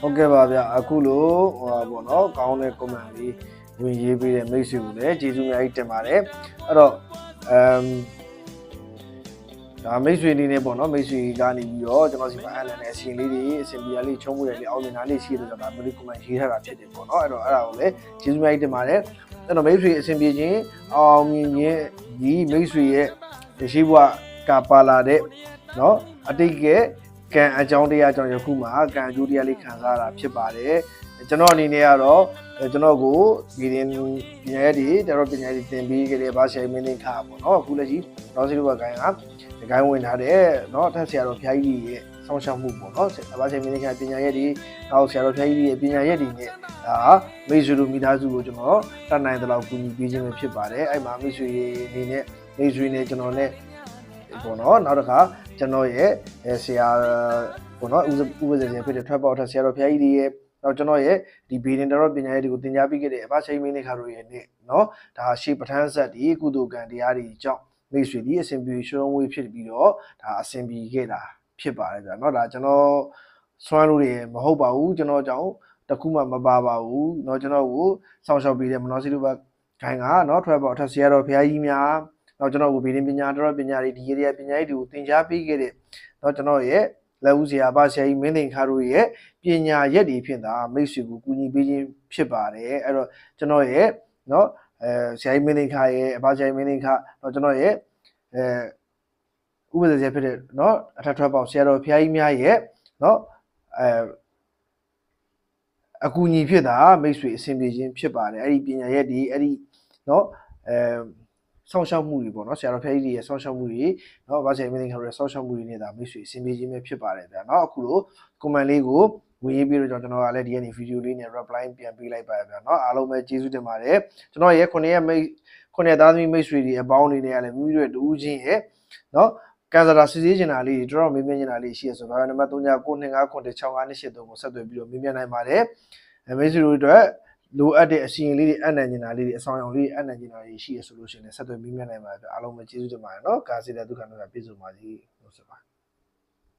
ဟုတ်ကဲ့ပါဗျအခုလို့ဟိုပါပေါ့နော်ကောင်းတဲ့ comment လေးဝင်ရေးပေးတဲ့မိတ်ဆွေကိုလည်းကျေးဇူးအများကြီးတင်ပါတယ်အဲ့တော့အမ်ဒါမိတ်ဆွေအနေနဲ့ပေါ့နော်မိတ်ဆွေကနေပြီးတော့ကျွန်တော်စီမှာအလန်နဲ့အစီလေးတွေအစီပြားလေးချုံးမှုတွေလေးအောင်းနေတာလေးရှိတယ်ဆိုတော့ဒါမျိုးလေး comment ရေးထားတာဖြစ်တယ်ပေါ့နော်အဲ့တော့အဲ့ဒါကိုလည်းကျေးဇူးအများကြီးတင်ပါတယ်အဲ့တော့မိတ်ဆွေအစီပြေချင်းအောင်မြင်ခြင်းဒီမိတ်ဆွေရဲ့ရှိဘဝကပါလာတဲ့နော်အတိတ်က ကံအကြောင်းတရားကျွန်တော်ယခုမှကံအကျိုးတရားလေးခံစားရတာဖြစ်ပါတယ်ကျွန်တော်အနေနဲ့ကတော့ကျွန်တော်ကိုဒီရင်ပညာရည်တွေတော်ပညာရည်သင်ပြီးကြတယ်ဗာဆရာမင်းလင်းခါပေါ့နော်အခုလက်ရှိတော့စီလိုဘကိုင်းကဒီကိုင်းဝင်ထားတယ်နော်ထပ်ဆရာတော်ဖျားကြီးရဲ့ဆောင်းရှောက်မှုပေါ့နော်ဗာဆရာမင်းလင်းခါပညာရည်တွေနောက်ဆရာတော်ဖျားကြီးရဲ့ပညာရည်တွေနဲ့ဒါမိတ်ဆွေတို့မိသားစုကိုကျွန်တော်တတ်နိုင်တဲ့လောက်ကူညီပေးခြင်းပဲဖြစ်ပါတယ်အဲ့မှာမိတ်ဆွေအနေနဲ့မိတ်ဆွေနဲ့ကျွန်တော်နဲ့ ပေါ့နော်နောက်တစ်ခါကျွန်တော်ရဲ့ဆရာပေါ့နော်ဥပဒေရှင်ဖြစ်တဲ့ထွက်ပေါက်ထက်ဆရာတော်ဖျားကြီးရဲ့တော့ကျွန်တော်ရဲ့ဒီဘေဒင်တော်ပညာရေးတွေကိုသင်ကြားပေးခဲ့တဲ့အဘချိန်မင်းနေခါတို့ရဲ့နေ့เนาะဒါရှေ့ပဋ္ဌာန်းဆက်ဒီကုသိုလ်ကံတရားတွေကြောင့်မိတ်ဆွေဒီအစဉ်ပြေရှုံးဝေးဖြစ်ပြီးတော့ဒါအစဉ်ပြေခဲ့တာဖြစ်ပါတယ်ဗျာเนาะဒါကျွန်တော်စွမ်းလို့တွေမဟုတ်ပါဘူးကျွန်တော်ကြောင့်တခုမှမပါပါဘူးเนาะကျွန်တော်ကိုစောင့်ရှောက်ပေးတဲ့မနောစီလိုဘခိုင်ကเนาะထွက်ပေါက်ထက်ဆရာတော်ဘုရားကြီးများ တော့ကျွန်တော်ကိုဗီဒင်းပညာတော်ပညာတွေဒီရေရပညာရေးတွေကိုသင်ကြားပေးခဲ့တဲ့တော့ကျွန်တော်ရဲ့လက်ဦးဆရာပါဆရာကြီးမင်းသိန်ခါတို့ရဲ့ပညာရက်တွေဖြစ်တာမိတ်ဆွေကိုကူညီပေးခြင်းဖြစ်ပါတယ်အဲ့တော့ကျွန်တော်ရဲ့နော်အဲဆရာကြီးမင်းသိန်ခါရဲ့အဘဆရာကြီးမင်းသိန်ခါတော့ကျွန်တော်ရဲ့အဲဥပဒေဆရာဖြစ်တဲ့နော်အထက်ထွက်ပေါက်ဆရာတော်ဖရာကြီးများရဲ့နော်အဲအကူအညီဖြစ်တာမိတ်ဆွေအဆင်ပြေခြင်းဖြစ်ပါတယ်အဲ့ဒီပညာရက်ဒီအဲ့ဒီနော်အဲ ဆောင်းရှောက်မှုတွေပေါ့နော်ဆရာတော်ဖျားကြီးတွေရဲ့ဆောင်းရှောက်မှုတွေနော်ဘာဆရာမင်းသိခါရဲ့ဆောင်းရှောက်မှုတွေနဲ့ဒါမိတ်ဆွေအဆင်ပြေခြင်းပဲဖြစ်ပါတယ်ဗျာနော်အခုလို comment လေးကိုဝင်ရေးပြီးတော့ကျွန်တော်ကလည်းဒီကနေ့ video လေးနဲ့ reply ပြန်ပေးလိုက်ပါရဗျာနော်အားလုံးပဲကျေးဇူးတင်ပါတယ်ကျွန်တော်ရဲ့ခုနှစ်ရက်မိတ်ခုနှစ်သားသမီးမိတ်ဆွေတွေအပေါင်းတွေနဲ့ကလည်းမိမိတို့တူးချင်းရဲ့နော်ကန်ဆာတာစစ်ဆေးကျင်တာလေးတွေတော်တော်မေးမြန်းကျင်တာလေးရှိရဆိုတော့နံပါတ်39 959 658 3ကိုဆက်သွယ်ပြီးတော့မေးမြန်းနိုင်ပါတယ်။မိတ်ဆွေတို့အတွက် လိုအပ်တဲ့အစီရင်လေးတွေအနံ့ကျင်တာလေးတွေအဆောင်အောင်လေးတွေအနံ့ကျင်တာတွေရှိရဆိုလို့ရှိရင်လည်းဆက်သွယ်မိမြနိုင်ပါပြီအားလုံးပဲကျေးဇူးတင်ပါတယ်နော်ကာစီတဲ့ဒုက္ခနာပြည့်စုံပါစေလို့ဆိုပါတယ်